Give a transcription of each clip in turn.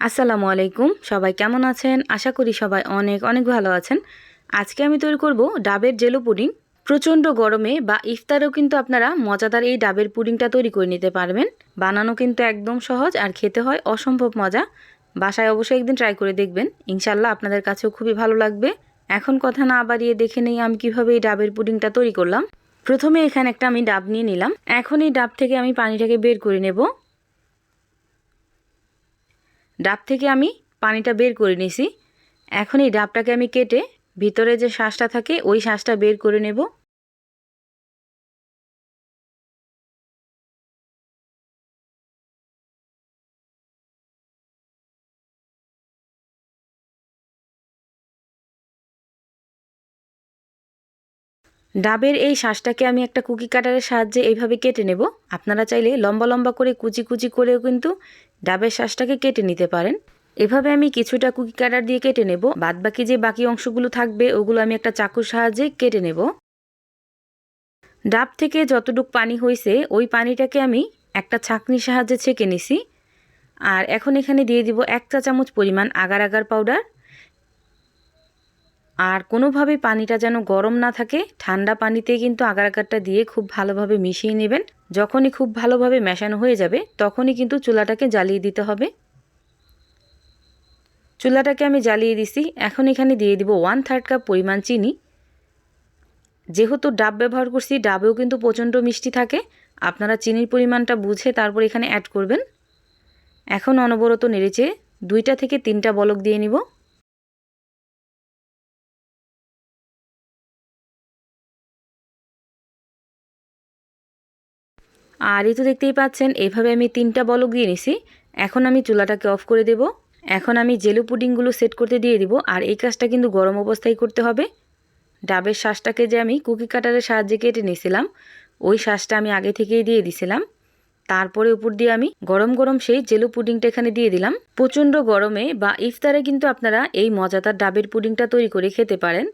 আসসালামু আলাইকুম। সবাই কেমন আছেন? আশা করি সবাই অনেক অনেক ভালো আছেন। আজকে আমি তৈরি করব ডাবের জেলো পুডিং। প্রচণ্ড গরমে বা ইফতারেও কিন্তু আপনারা মজাদার এই ডাবের পুডিংটা তৈরি করে নিতে পারবেন। বানানো কিন্তু একদম সহজ আর খেতে হয় অসম্ভব মজা। বাসায় অবশ্যই একদিন ট্রাই করে দেখবেন। ইনশাল্লাহ আপনাদের কাছেও খুবই ভালো লাগবে। এখন কথা না বাড়িয়ে দেখে নেই আমি কীভাবে এই ডাবের পুডিংটা তৈরি করলাম। প্রথমে এখানে একটা আমি ডাব নিয়ে নিলাম। এখন এই ডাব থেকে আমি পানিটাকে বের করে নেব। ডাব থেকে আমি পানিটা বের করে নিছি। এখন এই ডাবটাকে আমি কেটে ভিতরে যে শ্বাসটা থাকে, ওই শ্বাসটা বের করে নেব। ডাবের এই শ্বাসটাকে আমি একটা কুকি কাটারের সাহায্যে এইভাবে কেটে নেব। আপনারা চাইলে লম্বা লম্বা করে কুচি কুচি করেও কিন্তু ডাবের শ্বাসটাকে কেটে নিতে পারেন। এভাবে আমি কিছুটা কুকি কাটার দিয়ে কেটে নেব। বাদ বাকি যে বাকি অংশগুলো থাকবে, ওগুলো আমি একটা চাকুর সাহায্যে কেটে নেব। ডাব থেকে যতটুক পানি হয়েছে ওই পানিটাকে আমি একটা ছাকনির সাহায্যে ছেঁকে নিছি। আর এখন এখানে দিয়ে দিব এক চা চামচ পরিমাণ আগার আগার পাউডার। আর কোনোভাবে পানিটা যেন গরম না থাকে, ঠান্ডা পানিতে কিন্তু আগার আগারটা দিয়ে খুব ভালোভাবে মিশিয়ে নেবেন। যখনই খুব ভালোভাবে মেশানো হয়ে যাবে, তখনই কিন্তু চুলাটাকে জ্বালিয়ে দিতে হবে। চুলাটাকে আমি জ্বালিয়ে দিছি। এখন এখানে দিয়ে দিব ওয়ান থার্ড কাপ পরিমাণ চিনি। যেহেতু ডাব ব্যবহার করছি, ডাবেও কিন্তু প্রচণ্ড মিষ্টি থাকে। আপনারা চিনির পরিমাণটা বুঝে তারপর এখানে অ্যাড করবেন। এখন অনবরত নেড়েচে দুইটা থেকে তিনটা বলক দিয়ে নিব। আর এই তো দেখতেই পাচ্ছেন, এভাবে আমি তিনটা বলক দিয়ে নিছি। এখন আমি চুলাটাকে অফ করে দেব। এখন আমি জেলু পুডিংগুলো সেট করতে দিয়ে দিব, আর এই কাজটা কিন্তু গরম অবস্থায় করতে হবে। ডাবের শ্বাসটাকে যে আমি কুকি কাটারের সাহায্যে কেটে নিয়েছিলাম, ওই শ্বাসটা আমি আগে থেকেই দিয়ে দিছিলাম। তারপরে উপর দিয়ে আমি গরম গরম সেই জেলু পুডিংটা এখানে দিয়ে দিলাম। প্রচণ্ড গরমে বা ইফতারে কিন্তু আপনারা এই মজাদার ডাবের পুডিংটা তৈরি করে খেতে পারেন।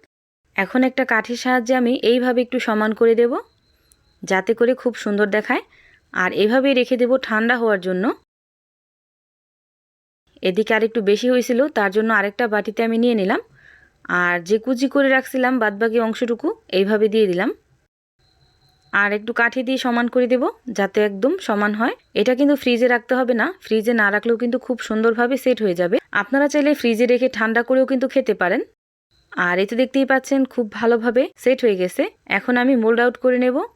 এখন একটা কাঠির সাহায্যে আমি এইভাবে একটু সমান করে দেব। যাতে করে খুব সুন্দর দেখায়। আর এভাবেই রেখে দেব ঠান্ডা হওয়ার জন্য। এদিকে আর একটু বেশি হয়েছিল, তার জন্য আরেকটা বাটিতে আমি নিয়ে নিলাম। আর যে কুচি করে রাখছিলাম বাদবাকি অংশটুকু, এইভাবে দিয়ে দিলাম। আর একটু কাঠি দিয়ে সমান করে দেব, যাতে একদম সমান হয়। এটা কিন্তু ফ্রিজে রাখতে হবে না। ফ্রিজে না রাখলেও কিন্তু খুব সুন্দরভাবে সেট হয়ে যাবে। আপনারা চাইলে ফ্রিজে রেখে ঠান্ডা করেও কিন্তু খেতে পারেন। আর এতে দেখতেই পাচ্ছেন, খুব ভালোভাবে সেট হয়ে গেছে। এখন আমি মোল্ড আউট করে নেব।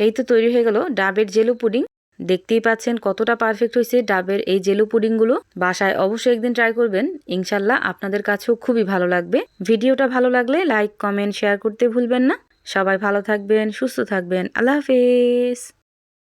এই তো তৈরি হয়ে গেল ডাবের জেলু পুডিং। দেখতেই পাচ্ছেন কতটা পারফেক্ট হয়েছে ডাবের এই জেলু পুডিংগুলো। বাসায় অবশ্যই একদিন ট্রাই করবেন। ইনশাল্লাহ আপনাদের কাছেও খুবই ভালো লাগবে। ভিডিওটা ভালো লাগলে লাইক কমেন্ট শেয়ার করতে ভুলবেন না। সবাই ভালো থাকবেন, সুস্থ থাকবেন। আল্লাহ হাফেজ।